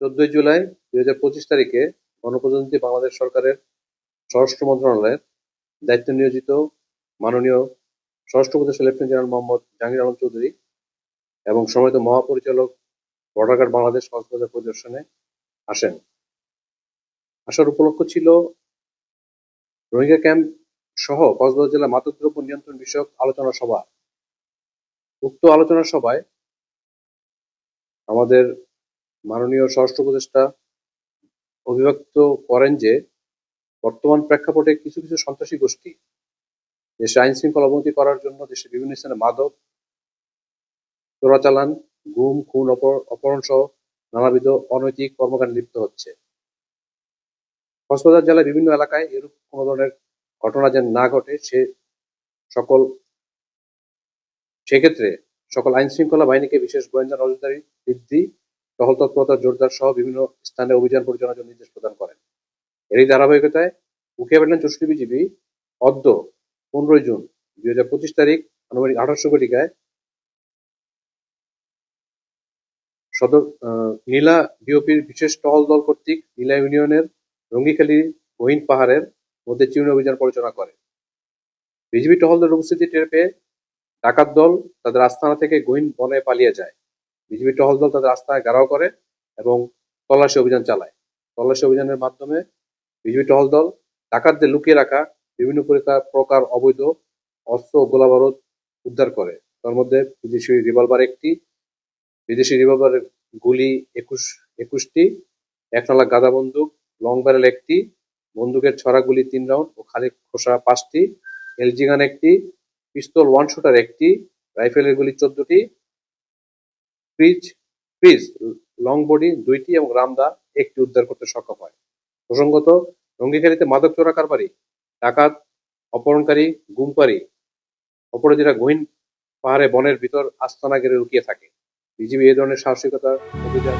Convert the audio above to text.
চোদ্দই জুলাই দুই হাজার পঁচিশ তারিখে গণপ্রজাতন্ত্রী বাংলাদেশ সরকারের স্বরাষ্ট্র মন্ত্রণালয়ের দায়িত্ব নিয়োজিত মাননীয় স্বরাষ্ট্র উপদেষ্টা লেফটেন্যান্ট জেনারেল মোহাম্মদ জাহাঙ্গীর আলম চৌধুরী এবং সময়ত মহাপরিচালক বর্ডার বাংলাদেশ কক্সবাজার পরিদর্শনে আসেন। আসার উপলক্ষ ছিল রোহিঙ্গা ক্যাম্প সহ কক্সবাজার জেলার মাদকদ্রব্য নিয়ন্ত্রণ বিষয়ক আলোচনা সভা। উক্ত আলোচনা সভায় আমাদের মাননীয় স্বরাষ্ট্র উপদেষ্টা অভিব্যক্ত করেন যে, বর্তমান প্রেক্ষাপটে কিছু কিছু সন্ত্রাসী গোষ্ঠী দেশে আইন শৃঙ্খলা অবনতি করার জন্য দেশের বিভিন্ন স্থানে মাদক, চোরাচালান, গুম, খুন, অপহরণ সহ নানাবিধ অনৈতিক কর্মকাণ্ডে লিপ্ত হচ্ছে। কক্সবাজার জেলার বিভিন্ন এলাকায় এরূপ কোনো ধরনের ঘটনা যেন না ঘটে, সে সকল, সেক্ষেত্রে সকল আইন শৃঙ্খলা বাহিনীকে বিশেষ গোয়েন্দা নজরদারি বৃদ্ধি টহল তৎপরতা জোরদার সহ বিভিন্ন স্থানে অভিযান পরিচালনার জন্য নির্দেশ প্রদান করেন। এরই ধারাবাহিকতায় উখিয়া ব্যাটালিয়ন চৌষট্টি বিজিবি অদ্য পনেরোই জুন দুই হাজার পঁচিশ তারিখ আনুমানিক আঠারোশো কোটিকায় সদর নীলা বিওপির বিশেষ টহল দল কর্তৃক নীলা ইউনিয়নের রঙ্গিখালী গহীন পাহাড়ের মধ্যে চিরুনি অভিযান পরিচালনা করে। বিজিবি টহল দলের উপস্থিতি টের পেয়ে ডাকাত দল তাদের আস্তানা থেকে গহীন বনে পালিয়ে যায়। বিজিবি টহল দল তাদের রাস্তায় ঘেরাও করে এবং তল্লাশি অভিযান চালায়। তল্লাশি অভিযানের মাধ্যমে বিজিবি টহল দল ডাকাতদের লুকিয়ে রাখা বিভিন্ন প্রকার প্রকার অবৈধ অস্ত্র ও গোলাবারুদ উদ্ধার করে। তার মধ্যে বিদেশি রিভলভার একটি, বিদেশি রিভলভারের গুলি একুশ, একুশটি একনালা গাদা বন্দুক, লং ব্যারেল একটি, বন্দুকের ছড়া গুলি তিন রাউন্ড ও খালি খোসা পাঁচটি, এলজি গান একটি, পিস্তল ওয়ান শুটার একটি, রাইফেলের গুলি চোদ্দটি ফ্রিজ ফ্রিজ লং বডি দুইটি এবং রামদা একটি উদ্ধার করতে সক্ষম হয়। প্রসঙ্গত রঙ্গিখালিতে মাদক চোরা কারবারি, ডাকাত, অপহরণকারী গুমকারী অপরাধীরা গহীন পাহাড়ে বনের ভিতর আস্তানা গেড়ে লুকিয়ে থাকে। বিজিবি এই ধরনের সাহসিকতার অভিযান